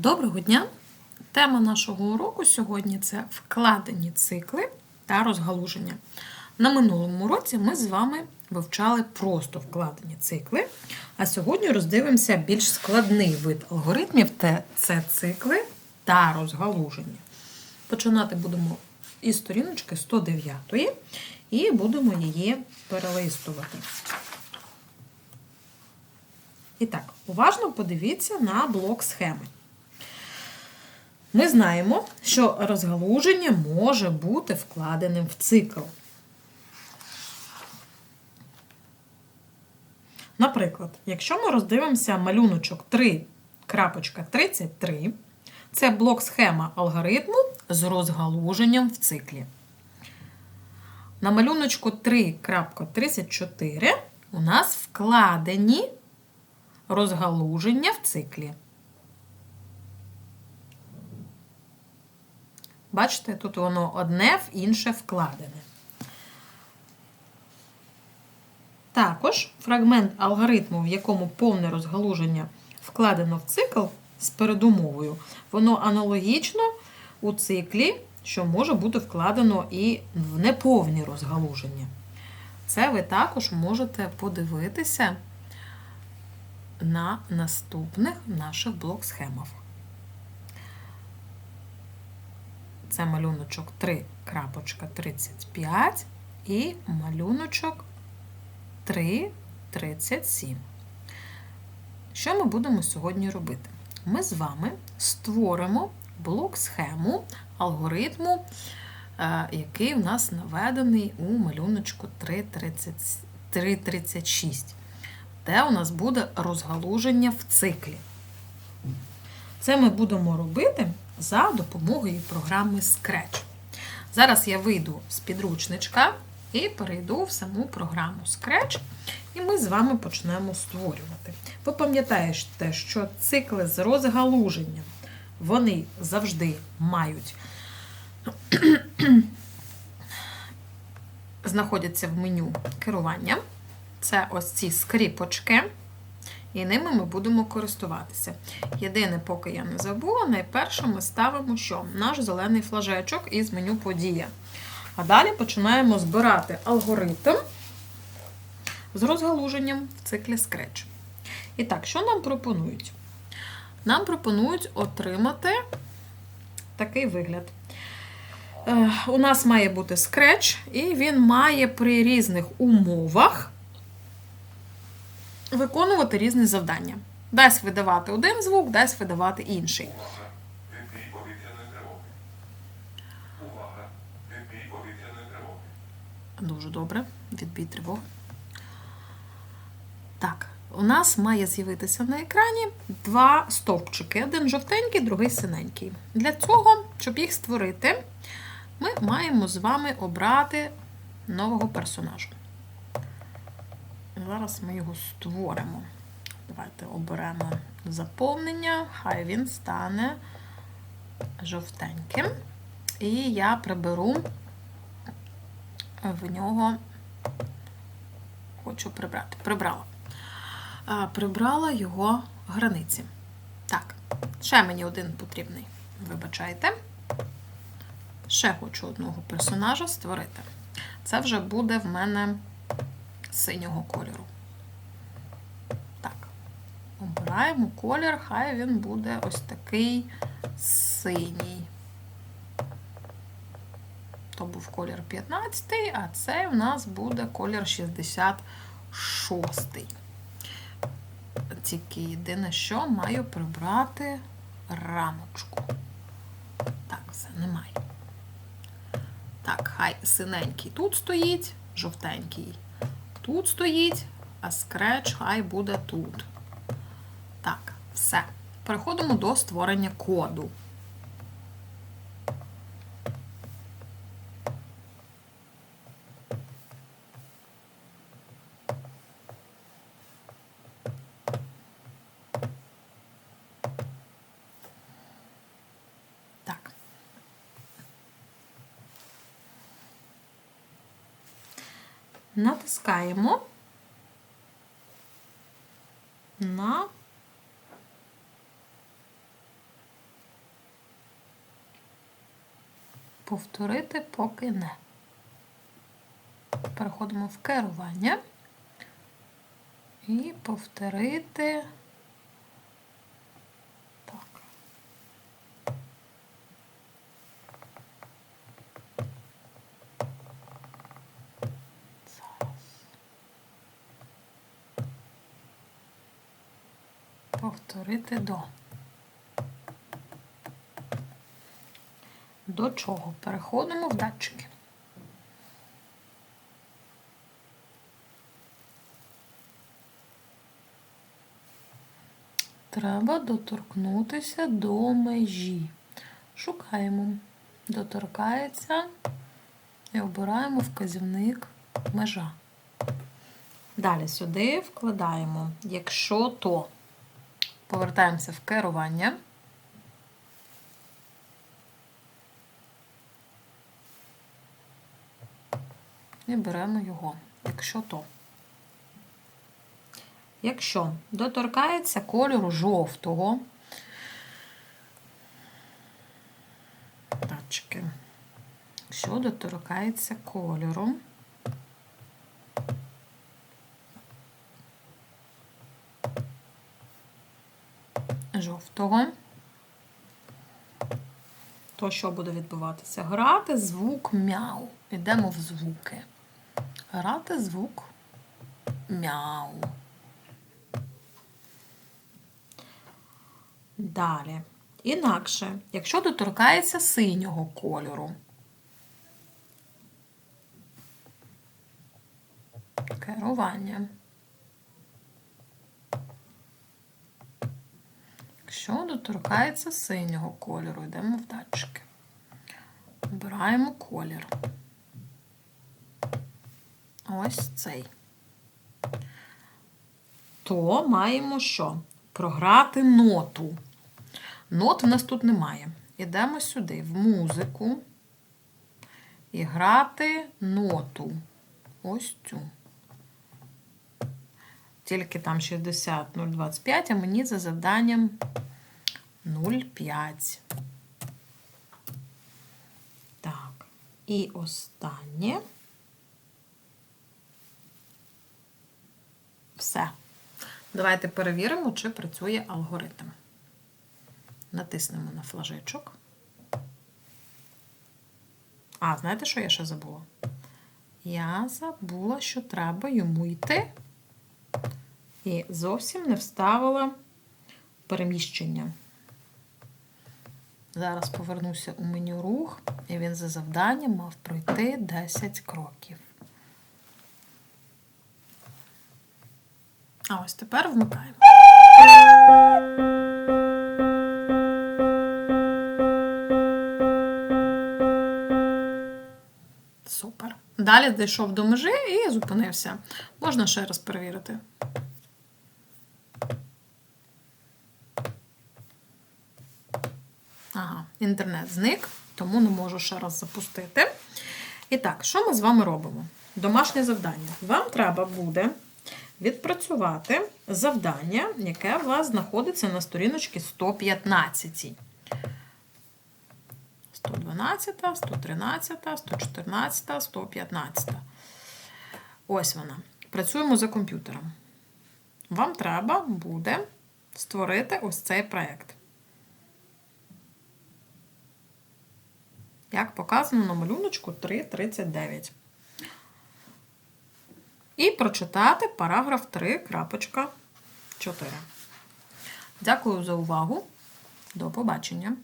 Доброго дня! Тема нашого уроку сьогодні це вкладені цикли та розгалуження. На минулому уроці ми з вами вивчали просто вкладені цикли, а сьогодні роздивимося більш складний вид алгоритмів це цикли та розгалуження. Починати будемо із сторіночки 109 і будемо її перелистувати. І так, уважно подивіться на блок схеми. Ми знаємо, що розгалуження може бути вкладеним в цикл. Наприклад, якщо ми роздивимося малюночок 3.33, це блок схема алгоритму з розгалуженням в циклі. На малюночку 3.34 у нас вкладені розгалуження в циклі. Бачите, тут воно одне в інше вкладене. Також фрагмент алгоритму, в якому повне розгалуження вкладено в цикл з передумовою, воно аналогічно у циклі, що може бути вкладено і в неповні розгалуження. Це ви також можете подивитися на наступних наших блок-схемах. Це малюночок 3.35 і малюночок 3.37. Що ми будемо сьогодні робити? Ми з вами створимо блок-схему алгоритму, е, який у нас наведений у малюночку 3.36, де у нас буде розгалуження в циклі. Це ми будемо робити за допомогою програми Scratch. Зараз я вийду з підручничка і перейду в саму програму Scratch, і ми з вами почнемо створювати. Ви пам'ятаєте, що цикли з розгалуженням вони завжди мають знаходяться в меню керування. Це ось ці скріпочки і ними ми будемо користуватися. Єдине, поки я не забула, найперше ми ставимо що? Наш зелений флажечок із меню Подія. А далі починаємо збирати алгоритм з розгалуженням в циклі Scratch. І так, що нам пропонують? Нам пропонують отримати такий вигляд. Е, у нас має бути Scratch, і він має при різних умовах виконувати різні завдання. Дасть видавати один звук, дасть видавати інший. Дуже добре. Відбій тривоги. Так, у нас має з'явитися на екрані два стовпчики: один жовтенький, другий синенький. Для цього, щоб їх створити, ми маємо з вами обрати нового персонажа. Зараз ми його створимо. Давайте оберемо заповнення, хай він стане жовтеньким. І я приберу в нього, хочу прибрати, прибрала. Прибрала його границі. Так, ще мені один потрібний. Вибачайте. Ще хочу одного персонажа створити. Це вже буде в мене синього кольору. Так, обираємо колір, хай він буде ось такий синій. То був колір 15, а це в нас буде колір 66. Тільки єдине, що маю прибрати рамочку. Так, все, немає. Так, хай синенький тут стоїть, жовтенький тут стоїть, а Scratch хай буде тут. Так, все. Переходимо до створення коду. натискаємо на повторити поки не. Переходимо в керування і повторити. Повторити до. До чого? Переходимо в датчики. Треба доторкнутися до межі. Шукаємо. Доторкається і обираємо вказівник межа. Далі сюди вкладаємо, якщо то повертаємося в керування. І беремо його, якщо то. Якщо доторкається кольору жовтого, датчики, якщо доторкається кольору, жовтого, то що буде відбуватися? Грати звук мяу. Йдемо в звуки. Грати звук мяу. Далі. Інакше, якщо доторкається синього кольору. Керування. Якщо доторкається синього кольору, йдемо в датчики. Обираємо колір. Ось цей. То маємо що? Програти ноту. Нот в нас тут немає. Ідемо сюди, в музику, і грати ноту. Ось цю. Тільки там 60 025, а мені за завданням 0,5. Так, і останнє. Все. Давайте перевіримо, чи працює алгоритм. Натиснемо на флажечок. А, знаєте, що я ще забула? Я забула, що треба йому йти. І зовсім не вставила переміщення. Зараз повернуся у меню рух, і він за завданням мав пройти 10 кроків. А ось тепер вмикаємо. Супер. Далі дійшов до межі і зупинився. Можна ще раз перевірити. Інтернет зник, тому не можу ще раз запустити. І так, що ми з вами робимо? Домашнє завдання. Вам треба буде відпрацювати завдання, яке у вас знаходиться на сторіночці 115. 112, 113, 114, 115. Ось вона. Працюємо за комп'ютером. Вам треба буде створити ось цей проєкт. Як показано на малюночку 3.39. І прочитати параграф 3.4. Дякую за увагу. До побачення!